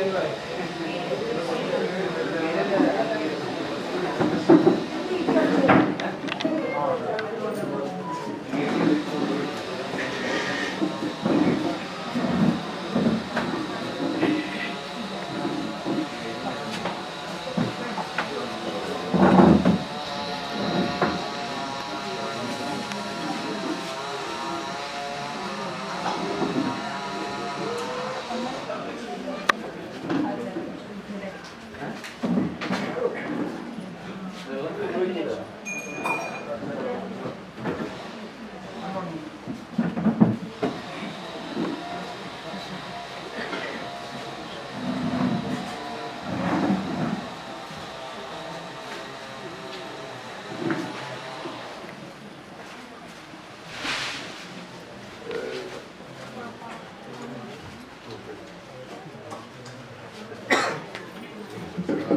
现在 അത്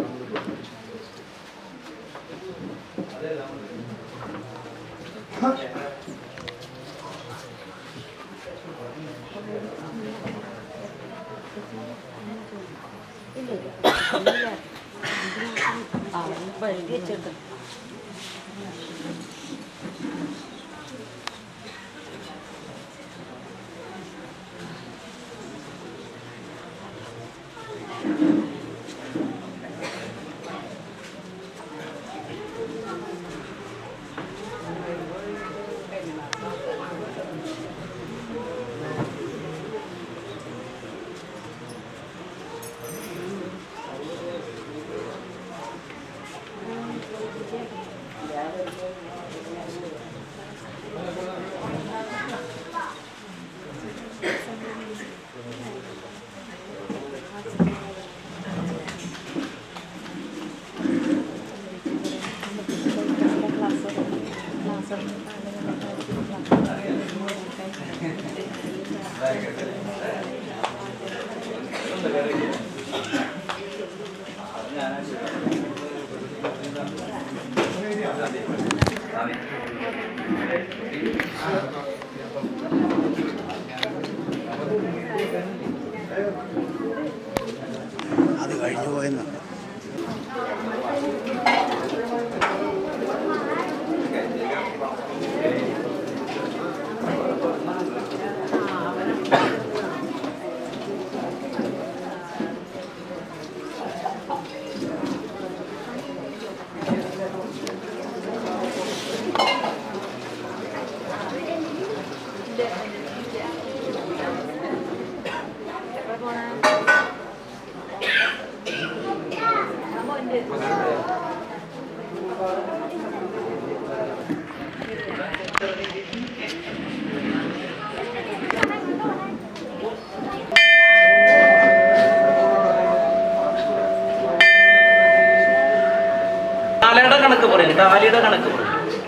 കണക്ക്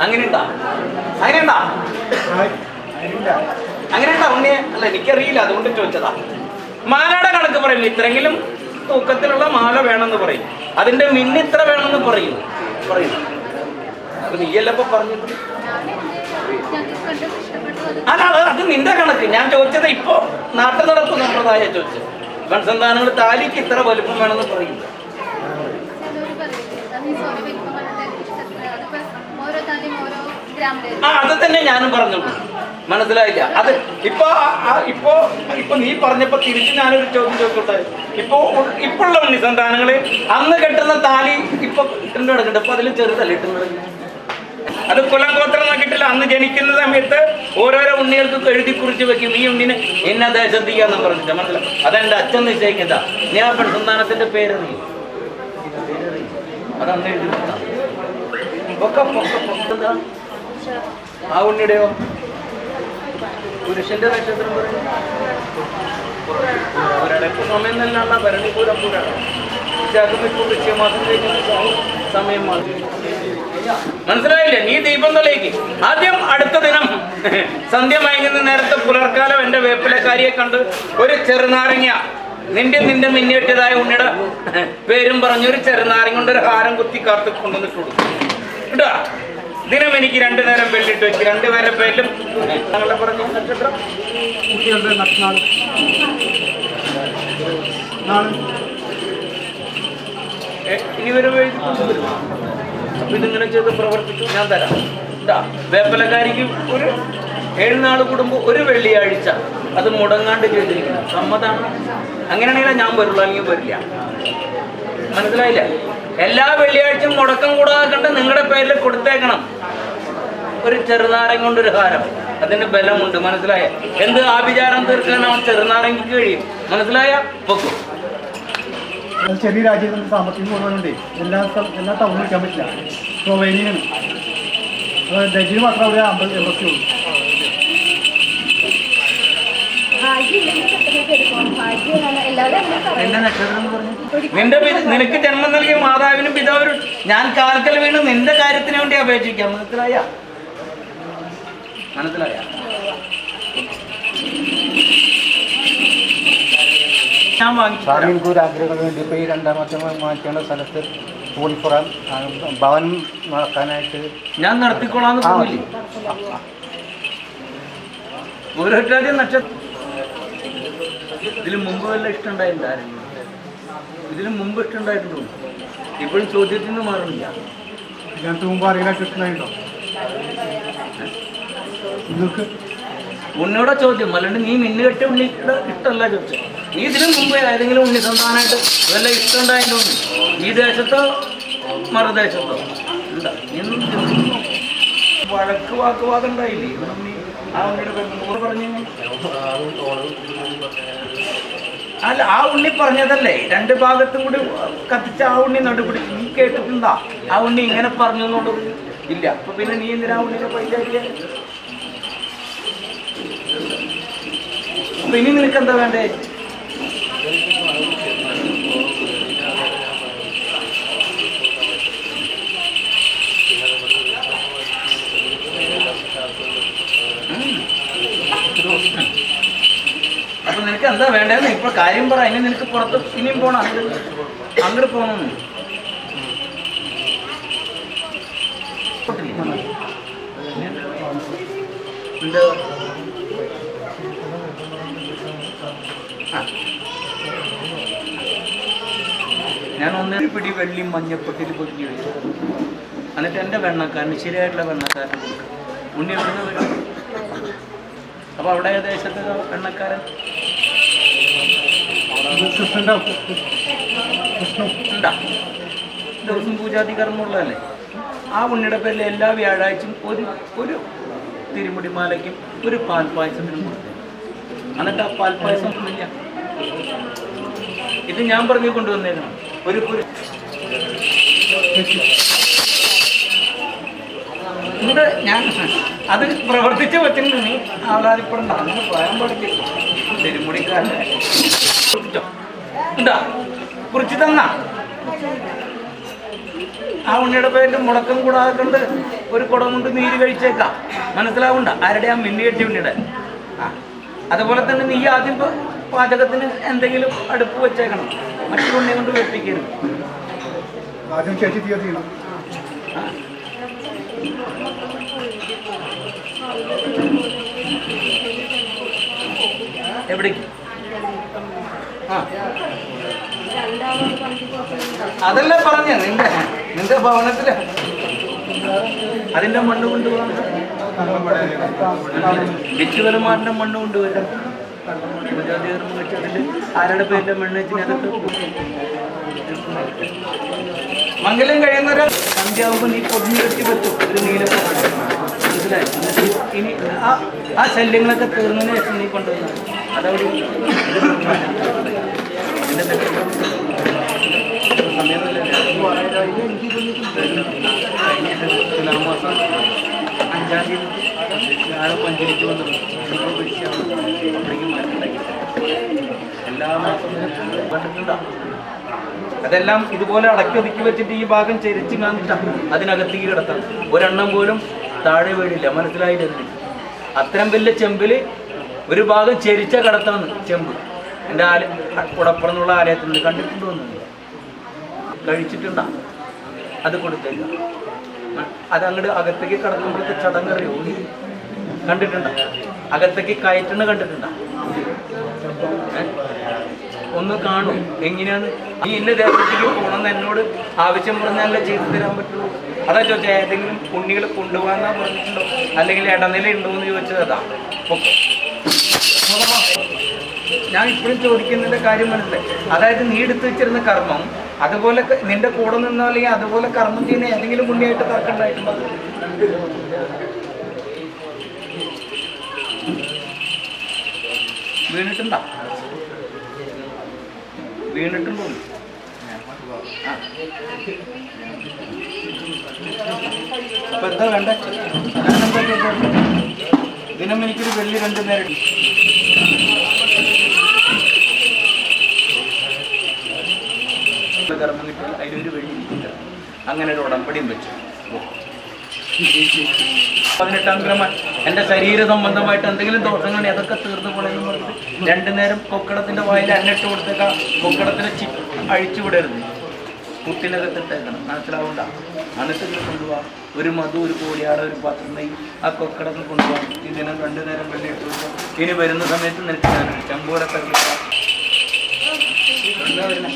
അങ്ങനെ ഉണ്ടാ അങ്ങനെ ഉണ്ടാ അങ്ങനെ ഉണ്ടാ ഉണ്ണിയെ അല്ല എനിക്കറിയില്ല. അതുകൊണ്ട് ചോദിച്ചതാ. മാലയുടെ കണക്ക് പറയുന്നു. ഇത്രയെങ്കിലും തൂക്കത്തിലുള്ള മാല വേണമെന്ന് പറയും. അതിന്റെ മിന്ന് ഇത്ര വേണമെന്ന് പറയും. പറയും. അപ്പൊ നീയല്ലപ്പോ പറഞ്ഞു അല്ല അത് നിന്റെ കണക്ക്. ഞാൻ ചോദിച്ചത് ഇപ്പോ നാട്ടു നടപ്പ് സമ്പ്രദായ ചോദിച്ചത്. വൻസന്താനങ്ങൾ താലിക്ക് ഇത്ര വലുപ്പം വേണമെന്ന് പറയും ആ അത് തന്നെ ഞാനും പറഞ്ഞു. മനസ്സിലായില്ല. അത് ഇപ്പൊ ഇപ്പോ ഇപ്പൊ നീ പറഞ്ഞപ്പോ തിരിച്ച് ഞാനൊരു ചോദ്യം ചോദിച്ചോട്ടെ ഇപ്പൊ ഇപ്പോഴുള്ള ഉണ്ണിസന്താനങ്ങൾ അന്ന് കെട്ടുന്ന താലി ഇപ്പൊ ഇട്ടുണ്ട് കിടക്കുന്നുണ്ട് അപ്പൊ അതിലും ചെറുതല്ല ഇട്ടുന്നത്? അത് കുലം ഗോത്രം നോക്കിയിട്ടില്ല. അന്ന് ജനിക്കുന്ന സമയത്ത് ഓരോരോ ഉണ്ണികൾക്ക് എഴുതി കുറിച്ച് വെക്കും. ഈ ഉണ്ണിനെ എന്നെ തീയാന്ന് പറഞ്ഞിട്ട് മനസ്സിലായി. അതെന്റെ അച്ഛൻ നിശ്ചയിക്കുന്ന നീ ആ പെൺസന്താനത്തിന്റെ പേര് അതന്ന് എഴുതി ഒക്കെ പൊക്ക, പൊക്ക, പൊക്ക, എന്താ? ആ ഉണ്ണിയുടെയോ? പുരുഷന്റെ നക്ഷത്രം ഒരടപ്പ് സമയം തന്നെയാണ് ഭരണിപൂരം പൂരാണ് സമയം മാറി. മനസ്സിലായില്ലേ? നീ ദീപം തെളിയിക്ക്. ആദ്യം അടുത്ത ദിനം. സന്ധ്യ മയങ്ങുന്ന നേരത്തെ പുലർക്കാലം എന്റെ വേപ്പിലക്കാരിയെ കണ്ട് ഒരു ചെറുനാരങ്ങ. നിന്റെ നിന്റെ മിന്നിയിട്ടതായ ഉണ്ണിയുടെ പേരും പറഞ്ഞൊരു ചെറുനാരങ്ങ കൊണ്ട് ഒരു ഹാരം കുത്തി കാർത്ത് കൊണ്ടുവന്നിട്ടുള്ളൂ കേട്ടോ? ദിനം എനിക്ക് രണ്ടു നേരം വെള്ളിട്ട് വെച്ച് രണ്ടുപേരെ പേരിലും ഞങ്ങളുടെ പറഞ്ഞ നക്ഷത്രം. കുട്ടികളുടെ ഇനി വരും എഴുതി അപ്പൊ ഇതിങ്ങനെ ചെയ്ത് പ്രവർത്തിച്ചു. ഞാൻ തരാം. ഇതാ വേപ്പലക്കാരിക്ക് ഒരു ഏഴ് നാൾ കൂടുമ്പോൾ ഒരു വെള്ളിയാഴ്ച അത് മുടങ്ങാണ്ട് ചെയ്തിരിക്കണം സമ്മതാണ് അങ്ങനെയാണെങ്കിൽ ഞാൻ വരുള്ളൂ അല്ലെങ്കിൽ വരില്ല. മനസ്സിലായില്ല? എല്ലാ വെള്ളിയാഴ്ചയും മുടക്കം കൂടാതെ കണ്ട് നിങ്ങളുടെ പേരിൽ കൊടുത്തേക്കണം. ഒരു ചെറുനാരങ്ങ കൊണ്ടൊരു ഹാരം. അതിന് ബലമുണ്ട് മനസ്സിലായ? എന്ത് ആഭിചാരം തീർക്കാൻ അവൻ ചെറുനാരങ്ങയ്ക്ക് കഴിയും? മനസ്സിലായ? പൊക്കും. ചെറിയ രാജ്യത്ത് സാമ്പത്തികം കൂടുതലുണ്ട് എല്ലാ എല്ലാ ടൗണിൽ നിൽക്കാൻ പറ്റില്ല. സ്ലോവേനിയാണ് ഡൽഹിയിൽ മാത്രം അവിടെ അമ്പത് എൺപത്തി ഉള്ളൂ. നിന്റെ നിനക്ക് ജന്മം നൽകിയ മാതാവിനും പിതാവിനും ഞാൻ കാൽക്കൽ വീണ് നിന്റെ കാര്യത്തിന് വേണ്ടി അപേക്ഷിക്കാം മനസ്സിലായ? മനസ്സിലായ ഞാൻ വാങ്ങിച്ചു സാറിന് എനിക്ക് ഒരു ആഗ്രഹം വേണ്ടി ഇപ്പോൾ ഈ രണ്ടാമത്തെ മാറ്റേണ്ട സ്ഥലത്ത് പൂളിപ്പുറം ഭവൻ നടക്കാനായിട്ട് ഞാൻ നടത്തിക്കോളാന്ന് ആ, പറഞ്ഞില്ലേ ഓരോരുത്തരുടെ നക്ഷത്രം ഇതിന് മുമ്പ് വല്ല ഇഷ്ടമുണ്ടായിട്ടുണ്ടായിരുന്നു ഇതിന് മുമ്പ് ഇഷ്ടമുണ്ടായിട്ടുണ്ടോ? ഇപ്പോഴും ചോദ്യത്തിൽ നിന്ന് മാറുന്നില്ല. ഇതിനകത്ത് മുമ്പ് അറിയില്ല കിട്ടുന്നുണ്ടോ ഉണ്ണിയുടെ ചോദ്യം. അല്ലാണ്ട് നീ മിന്നുകെട്ട ഉണ്ണിയുടെ ഇഷ്ടമല്ല ചോദിച്ചത്. നീ ഇതിനു മുമ്പ് ഏതെങ്കിലും ഉണ്ണി സന്താനമായിട്ട് വല്ല ഇഷ്ടം ഉണ്ടായതിന്റെ ഉണ്ണി ഈ ദേശത്തോ മറുദേശത്തോ. വഴക്ക് വാക്കുവാദം ഉണ്ടായില്ലേ? ആ ഉണ്ണിയുടെ നൂറ് പറഞ്ഞു അല്ല ആ ഉണ്ണി പറഞ്ഞതല്ലേ? രണ്ട് ഭാഗത്തും കൂടി കത്തിച്ച ആ ഉണ്ണി നടുപിടി നീ കേട്ടിട്ടുണ്ടാ? ആ ഉണ്ണി ഇങ്ങനെ പറഞ്ഞു എന്നുള്ളത് ഇല്ല. അപ്പൊ പിന്നെ നീ എന്തിനാ ഉണ്ണിയുടെ പൈസ അപ്പൊ ഇനി നിനക്ക് എന്താ വേണ്ടേ അപ്പൊ നിനക്ക് എന്താ വേണ്ടതെന്ന് ഇപ്പൊ കാര്യം പറ ഇനി നിനക്ക് പുറത്ത് ഇനിയും പോണ അങ്ങോട്ട് അങ്ങോട്ട് എന്താ ഞാൻ ഒന്നര പിടി വെള്ളി മഞ്ഞപ്പൊട്ടിൽ പൊതിഞ്ഞ് വെച്ചു. എന്നിട്ട് എന്റെ വെണ്ണക്കാരന് ശരിയായിട്ടുള്ള വെണ്ണക്കാരന് കൊടുക്കും ഉണ്ണി എവിടുന്ന് വരും അപ്പോൾ അവിടെ ദേശത്തെ വെണ്ണക്കാരൻ? ദിവസം പൂജാതി കർമ്മമുള്ളതല്ലേ ആ ഉണ്ണിയുടെ പേരിൽ എല്ലാ വ്യാഴാഴ്ചയും ഒരു ഒരു തിരുമുടിമാലയ്ക്കും ഒരു പാൽപ്പായസത്തിനും കൊടുത്തു. എന്നിട്ട് ആ പാൽപ്പായസം ഇല്ല. ഇത് ഞാൻ പറഞ്ഞു കൊണ്ടുവന്നേക്കണം. ഒരു ഇത് ഞാൻ അത് പ്രവർത്തിച്ച് വെച്ചിട്ടുണ്ട് നീ ആഹ്ലാദിപ്പെടണ്ട അങ്ങനെ പറയാൻ പാടില്ല തിരുമുടിക്കാരനെ ഉണ്ടാ കുറിച്ച് തന്ന. ആ ഉണ്ണിയുടെ പേരിൽ മുടക്കം കൂടാതെ കണ്ട് ഒരു കുടം കൊണ്ട് നീര് കഴിച്ചേക്കാം. മനസ്സിലാവണ്ട? ആരുടെ ആ മിന്നി കെട്ടി ഉണ്ണിയുടെ? ആ. അതുപോലെ തന്നെ നീ ആദ്യം പാചകത്തിന് എന്തെങ്കിലും അടുപ്പ് വെച്ചേക്കണം. മറ്റു ഉണ്ണി കൊണ്ട് വെപ്പിക്കരുത്. ആദ്യം ചേച്ചി തീയ ചെയ്യണം. ആ. എവിടേക്ക്? ആ. അതല്ല പറഞ്ഞ നിന്റെ നിന്റെ ഭവനത്തിൽ. അതിന്റെ മണ്ണ് കൊണ്ടുപോകാൻ വിറ്റുവരമാറിന്റെ മണ്ണ് കൊണ്ടുവരാം. ആരുടെ പേരിന്റെ മണ്ണ് മംഗലം കഴിയുന്നവരെ സന്ധ്യാവുമ്പോൾ നീ പൊതിഞ്ഞു കെട്ടി വെച്ചു ഒരു നീല മനസ്സിലായി? ഇനി ആ ശല്യങ്ങളൊക്കെ തീർന്നതിന് ശേഷം നീ കൊണ്ടുവന്നു അതവിടെ എന്റെ തെറ്റ്. സമയമൊന്നുമില്ല. കഴിഞ്ഞ തുലാമാസം അഞ്ചാം തീയതി പഞ്ചരിച്ച് വന്നു എല്ലാ മാസവും കണ്ടിട്ടുണ്ടോ അതെല്ലാം ഇതുപോലെ അടക്കി ഒതുക്കി വെച്ചിട്ട് ഈ ഭാഗം ചെരിച്ച് കാണിട്ട അതിനകത്തേക്ക് കിടത്താം ഒരെണ്ണം പോലും താഴെ വീടില്ല മനസ്സിലായില്ല? അത്രയും വലിയ ചെമ്പിൽ ഒരു ഭാഗം ചെരിച്ച കിടത്താണ് ചെമ്പ്. എന്റെ ആല കുടപ്പുറം എന്നുള്ള ആലയത്തിൽ കണ്ടിട്ടുണ്ടോ കഴിച്ചിട്ടുണ്ടോ കഴിച്ചിട്ടുണ്ടാ? അത് കൊടുത്തേക്കാം അത് അങ്ങോട്ട് അകത്തേക്ക് കടക്കുമ്പോഴത്തെ ചടങ്ങ് അറിയോ കണ്ടിട്ടുണ്ടോ? അകത്തേക്ക് കയറ്റണ കണ്ടിട്ടുണ്ടോ? ഒന്ന് കാണും. എങ്ങനെയാണ്? ഈ ഇന്ന ദേശത്തേക്ക് പോകണമെന്ന് എന്നോട് ആവശ്യം പറഞ്ഞാലേ ചെയ്തു തരാൻ പറ്റുള്ളൂ? അതാ ചോദിച്ചാൽ ഏതെങ്കിലും ഉണ്ണികൾ കൊണ്ടുപോകാന്നാ പറഞ്ഞിട്ടുണ്ടോ? അല്ലെങ്കിൽ ഇടനില ഉണ്ടോ എന്ന് ചോദിച്ചത് അതാ. ഞാൻ ഇപ്പോഴും ചോദിക്കുന്നതിന്റെ കാര്യം മനസ്സിലായി. അതായത് നീ എടുത്തു വെച്ചിരുന്ന കർമ്മം അതുപോലെ നിന്റെ കൂടെ നിന്നോ അല്ലെങ്കിൽ അതുപോലെ കർമ്മം ചെയ്യുന്ന ഏതെങ്കിലും പുണ്യായിട്ട് തർക്കണ്ടായിട്ടുണ്ടോ വീണിട്ടുണ്ടോ? വീണിട്ടുണ്ടോ? അപ്പൊ എന്താ വേണ്ട? ദിനം എനിക്കൊരു വെള്ളി രണ്ടു നേരം. കർമ്മം കിട്ടിയാൽ അതിലൊരു വഴി. അങ്ങനെ ഒരു ഉടമ്പടിയും വെച്ചു. പതിനെട്ടാം ക്രമം. എന്റെ ശരീര സംബന്ധമായിട്ട് എന്തെങ്കിലും ദോഷങ്ങൾ അതൊക്കെ തീർന്നു പോണെന്ന് പറഞ്ഞിട്ട് രണ്ടു നേരം കൊക്കടത്തിന്റെ വായിൽ അന്നിട്ട് കൊടുത്തേക്ക. കൊക്കടത്തിനെ ചി അഴിച്ചു വിടരുത്. കുട്ടിനകത്തിട്ടേക്കണം മനസ്സിലാവണ്ട അന്നിട്ട് കൊണ്ടുപോവാ ഒരു മധു ഒരു കോടിയാട് ഒരു പാത്രം നെയ്യ് ആ കൊക്കടത്തിൽ കൊണ്ടുപോകാം ദിനം രണ്ടു നേരം വെള്ളി ഇട്ട് കൊടുക്കാം ഇനി വരുന്ന സമയത്ത് നിനക്ക് ഞാൻ ചമ്പൂരൊക്കെ എന്താ വരുന്നേ എന്താ കർമ്മം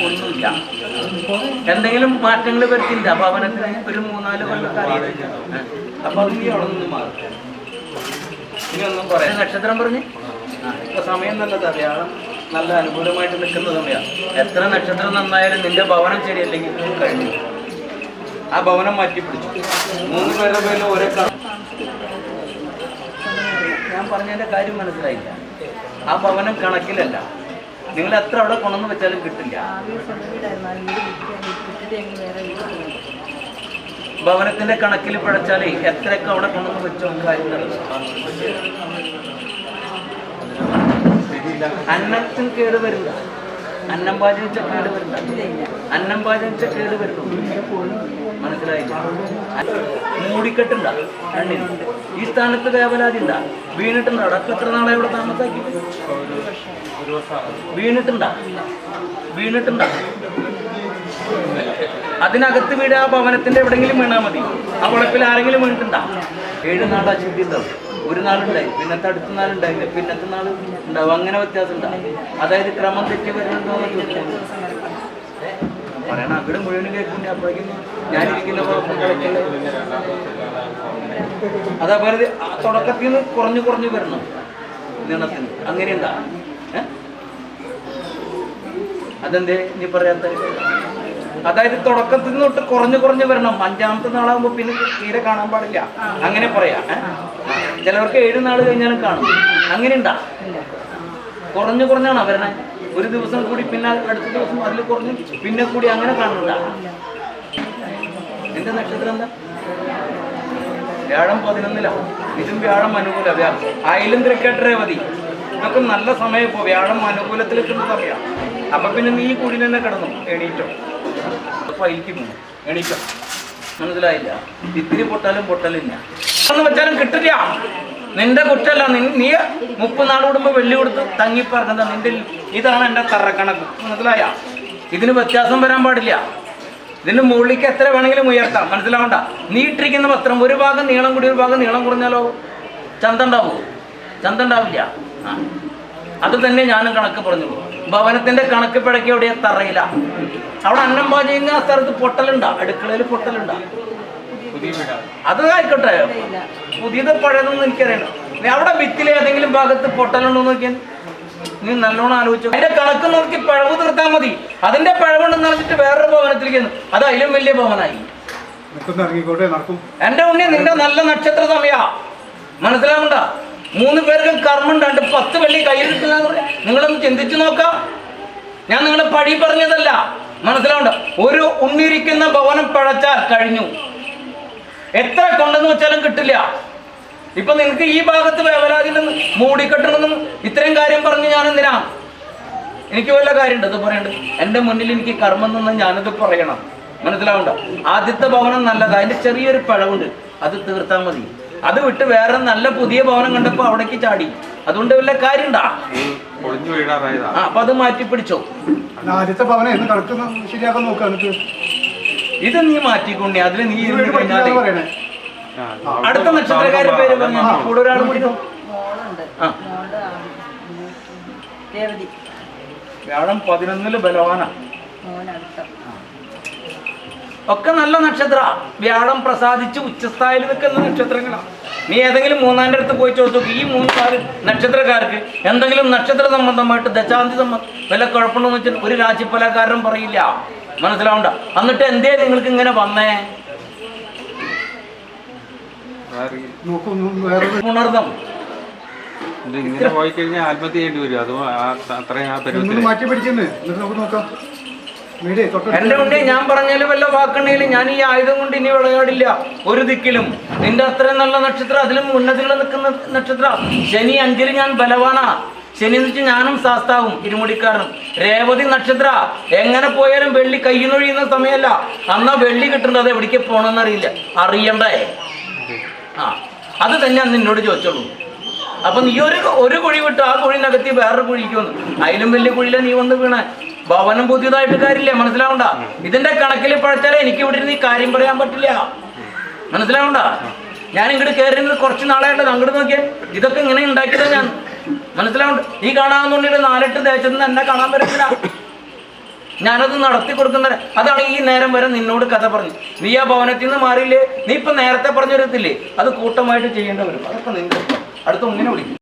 ഒന്നുമില്ല എന്തെങ്കിലും മാറ്റങ്ങൾ വരുത്തില്ല ഭവനത്തിന് ഒരു മൂന്നാൽ കൊല്ലക്കാരി അപ്പൊ അത് നീ അവിടെ നിന്ന് മാറും. ഇനി ഒന്നും പറയാം. നക്ഷത്രം പറഞ്ഞു? ഇപ്പൊ സമയം നല്ലത് വ്യാഴം നല്ല അനുകൂലമായിട്ട് നിൽക്കുന്ന സമയമാണ് എത്ര നക്ഷത്രം നന്നായാലും നിന്റെ ഭവനം ശരിയല്ലെങ്കിൽ കഴിഞ്ഞു. ആ ഭവനം മാറ്റി പിടിച്ചു. മൂന്ന് പേരുടെ പേരിൽ ഒരേ ഞാൻ പറഞ്ഞതിന്റെ കാര്യം മനസ്സിലായില്ല. ആ ഭവനം കണക്കിലല്ല. നിങ്ങൾ എത്ര അവിടെ കൊണ്ടെന്ന് വെച്ചാലും കിട്ടില്ല. ഭവനത്തിന്റെ കണക്കിൽ പിഴച്ചാലേ എത്രയൊക്കെ അവിടെ കൊണ്ടുവന്ന് വെച്ചോ കാര്യം നടക്കും അന്നത്തിന് കേട് വരില്ല അന്നം പാചകിച്ച കേട് വരില്ല അന്നം പാചകിച്ച കേട് വരുന്നു. മനസ്സിലായില്ല. മൂടിക്കെട്ടുണ്ട കണ്ണിന് ഈ സ്ഥാനത്ത് വേവലാതിണ്ട വീണിട്ടുണ്ട അടക്കം എത്ര നാളെ ഇവിടെ താമസാക്കി? വീണിട്ടുണ്ട വീണിട്ടുണ്ട അതിനകത്ത് വീട് ആ ഭവനത്തിന്റെ എവിടെങ്കിലും വീണാൽ മതി. ആ വളപ്പിൽ ആരെങ്കിലും വീണിട്ടുണ്ടാ? ഏഴ് നാളാ ചുറ്റി ഉണ്ടാവും ഒരു നാളുണ്ടായി. പിന്നത്തെ അടുത്ത നാളുണ്ടായില്ല. പിന്നത്തെ നാൾ ഉണ്ടാവും. അങ്ങനെ വ്യത്യാസം ഉണ്ടാവും അതായത് ക്രമം തെറ്റി വരുന്നുണ്ടോ പറയണ. അവിടെ മുഴുവനും കേൾക്കുന്നുണ്ട്. അപ്പോഴേക്കും ഞാനിരിക്കുന്ന അതാ പറയുന്നത് തുടക്കത്തിൽ നിന്ന് കുറഞ്ഞു കുറഞ്ഞു വരണം. നീളത്തിന്. അങ്ങനെ ഉണ്ടാ അതെന്തേ? നീ പറയാത്ത അതായത് തുടക്കത്തിൽ നിന്ന് തൊട്ട് കുറഞ്ഞു കുറഞ്ഞു വരണം. അഞ്ചാമത്തെ നാളാകുമ്പോ പിന്നെ തീരെ കാണാൻ പാടില്ല. അങ്ങനെ പറയാ? ചിലവർക്ക് ഏഴ് നാൾ കഴിഞ്ഞാലും കാണും. അങ്ങനെ ഉണ്ടാ കുറഞ്ഞു കുറഞ്ഞാണ് വരണേ? ഒരു ദിവസം കൂടി പിന്നെ അടുത്ത ദിവസം അതിൽ കുറഞ്ഞു പിന്നെ കൂടി അങ്ങനെ കാണുന്നുണ്ടാ? എന്റെ നക്ഷത്രം എന്താ? വ്യാഴം പതിനൊന്നിലാണ് ഇതും വ്യാഴം അനുകൂല വ്യാഴം അയലും ക്രിക്കറ്റ് രേവതി ഇതൊക്കെ നല്ല സമയം ഇപ്പോൾ വ്യാഴം അനുകൂലത്തിൽ എത്തുന്ന സമയമാണ് അപ്പൊ പിന്നെ നീ കൂടി തന്നെ കിടന്നു? എണീറ്റോ. അതിലേക്ക് പോകും എണീറ്റോ. മനസ്സിലായില്ല? ഇത്തിരി പൊട്ടാലും പൊട്ടലില്ല. എന്ന് വെച്ചാലും കിട്ടില്ല. നിന്റെ കുറ്റല്ല നീ മുപ്പത്തിനാല് നാൾ കൂടുമ്പോ വെള്ളി തങ്ങി പറഞ്ഞത്. നിന്റെ ഇതാണ് എന്റെ തറക്കണക്ക്. മനസ്സിലായ? ഇതിന് വ്യത്യാസം വരാൻ പാടില്ല. ഇതിന് മുകളിലേക്ക് എത്ര വേണമെങ്കിലും ഉയർത്താം. മനസ്സിലാവണ്ട? നീ വസ്ത്രം ഒരു ഭാഗം നീളം കൂടി ഒരു ഭാഗം നീളം കുറഞ്ഞാലോ? ചന്ത ഉണ്ടാവൂ ചന്ത ഉണ്ടാവില്ല അത് തന്നെ ഞാനും കണക്ക് പറഞ്ഞു ഭവനത്തിന്റെ കണക്ക് പിഴക്കി എവിടെയാ? തറയില്ല അവിടെ അന്നം പാചകം ആ സ്ഥലത്ത് പൊട്ടലുണ്ടാ. അടുക്കളയിൽ പൊട്ടലുണ്ടാ. അത് ആയിക്കോട്ടെ പുതിയത് പഴയതൊന്നും എനിക്കറിയണം നീ അവിടെ വിത്തിലെ ഏതെങ്കിലും ഭാഗത്ത് പൊട്ടലുണ്ടോ നോക്കിയാൽ നീ നല്ലോണം ആലോചിച്ചു. അതിന്റെ കണക്ക് നോക്കി പിഴവ് തീർത്താൽ മതി. അതിന്റെ പിഴവുണ്ടെന്ന് പറഞ്ഞിട്ട് വേറൊരു ഭവനത്തിലേക്ക്. അത് അതിലും വലിയ ഭവനായി. എന്റെ ഉണ്ണി നിന്റെ നല്ല നക്ഷത്ര സമയ. മനസ്സിലാവണ്ട മൂന്ന് പേർക്കും കർമ്മമുണ്ട്. പത്ത് വെള്ളി കയ്യിൽ കിട്ടുന്ന നിങ്ങളൊന്ന് ചിന്തിച്ചു നോക്കാം. ഞാൻ നിങ്ങളെ പഴി പറഞ്ഞതല്ല. മനസ്സിലാവണ്ട ഒരു ഉണ്ണിരിക്കുന്ന ഭവനം പഴച്ചാൽ കഴിഞ്ഞു. എത്ര കൊണ്ടെന്ന് വെച്ചാലും കിട്ടില്ല. ഇപ്പൊ നിനക്ക് ഈ ഭാഗത്ത് വേവലാതില്ലെന്ന് മൂടിക്കെട്ടണമെന്നും ഇത്രയും കാര്യം പറഞ്ഞ് ഞാൻ എന്തിനാ എനിക്ക് വല്ല കാര്യമുണ്ട്? ഇത് പറയണ്ട്. എന്റെ മുന്നിൽ എനിക്ക് കർമ്മം നിന്ന് ഞാനിത് പറയണം. മനസ്സിലാവണ്ട? ആദ്യത്തെ ഭവനം നല്ലതാ. അതിന്റെ ചെറിയൊരു പഴവുണ്ട്. അത് തീർത്താൽ മതി. അത് വിട്ട് വേറെ നല്ല പുതിയ ഭവനം കണ്ടപ്പോ അവിടേക്ക് ചാടി. അതുകൊണ്ട് വല്ല കാര്യണ്ടാ അപ്പൊ അത് മാറ്റി പിടിച്ചോ ആദ്യത്തെ ഭവനം ശരിയാക്കാൻ നോക്കുക എന്നിട്ട്. ഇത് നീ മാറ്റിക്കൊണ്ടേ അതിൽ നീ ഇരുന്ന് ആ, അടുത്ത നക്ഷത്രക്കാരുടെ പേര്. കൂടെ ഒരാൾ കൂടി വ്യാഴം പതിനൊന്നിൽ ബലവാന. ഒക്കെ നല്ല നക്ഷത്ര. വ്യാഴം പ്രസാദിച്ച് ഉച്ചസ്ഥായിൽ നിൽക്കുന്ന നക്ഷത്രങ്ങളാണ് നീ ഏതെങ്കിലും മൂന്നാന്റെ അടുത്ത് പോയി ചോദിച്ചു ഈ മൂന്ന് നാല് നക്ഷത്രക്കാർക്ക് എന്തെങ്കിലും നക്ഷത്ര സംബന്ധമായിട്ട് ദശാന്തി സംബന്ധം വല്ല കുഴപ്പമുണ്ടെന്ന് വെച്ചാൽ ഒരു രാശിഫലക്കാരനും പറയില്ല. മനസ്സിലാവണ്ട. എന്നിട്ട് എന്തേ നിങ്ങൾക്ക് ഇങ്ങനെ വന്നേ? ഉണർന്നം. ഇങ്ങനെ പോയി കഴിഞ്ഞാൽ ആത്മഹത്യ ചെയ്യേണ്ടി വരും. അതും ആ- അത്രയും ആ പരുവത്തിൽ മാറ്റി പിടിക്കുന്നു എന്നിട്ട് നമുക്ക് നോക്കാം. വീടേ തൊട്ട് എന്റെ ഉണ്ണി ഞാൻ പറഞ്ഞാലും വല്ല വാക്കുണ്ടെങ്കിലും ഞാൻ ഈ ആയുധം കൊണ്ട് ഇനി വിളയാടില്ല. ഒരു ദിക്കിലും. നിന്റെ അത്രയും നല്ല നക്ഷത്രം അതിലും ഉന്നതിലുള്ള നിൽക്കുന്ന നക്ഷത്രം. ശനി അഞ്ചിൽ ഞാൻ ബലവാനാ. ശനി എന്ന് വെച്ചാൽ ഞാനും ശാസ്താവും ഇരുമുടിക്കാരനും. രേവതി നക്ഷത്ര എങ്ങനെ പോയാലും വെള്ളി കയ്യിന്നൊഴിയുന്ന സമയമല്ല. അന്നാ വെള്ളി കിട്ടേണ്ടത് എവിടേക്ക് പോകണമെന്ന് അറിയില്ല. അറിയണ്ടേ? ആ അത് തന്നെ അന്ന് എന്നോട് ചോദിച്ചോളൂ. അപ്പൊ നീ ഒരു ഒരു കുഴി വിട്ട് ആ കുഴിനകത്തി വേറൊരു കുഴിക്ക് വന്നു അതിലും വലിയ കുഴിയില നീ വന്ന് വീണേ. ഭവനം പുതിയതായിട്ട് കാര്യമില്ല? മനസ്സിലാവണ്ട? ഇതിന്റെ കണക്കിൽ പഴച്ചാലേ എനിക്ക് ഇവിടെ ഈ കാര്യം പറയാൻ പറ്റില്ല. മനസ്സിലാവണ്ട? ഞാൻ ഇങ്ങോട്ട് കയറി കുറച്ച് നാളായിട്ട് അങ്ങോട്ട് നോക്കിയാൽ ഇതൊക്കെ ഇങ്ങനെ ഉണ്ടാക്കിയതാ ഞാൻ. മനസ്സിലാവണ്ട? ഈ കാണാവുന്നുണ്ടെങ്കിൽ നാലെട്ട് ദേശത്ത് എന്നെ കാണാൻ പറ്റത്തില്ല. ഞാനത് നടത്തി കൊടുക്കുന്നവരെ അതാണ് ഈ നേരം വരെ നിന്നോട് കഥ പറഞ്ഞു നീ ആ ഭവനത്തിൽ നിന്ന് മാറിയില്ലേ? നീ ഇപ്പൊ നേരത്തെ പറഞ്ഞു തരത്തില്ലേ അത് കൂട്ടമായിട്ട് ചെയ്യേണ്ടി വരും അതൊക്കെ നിന്റെ അടുത്ത ഒന്നിനെ വിളിക്കും.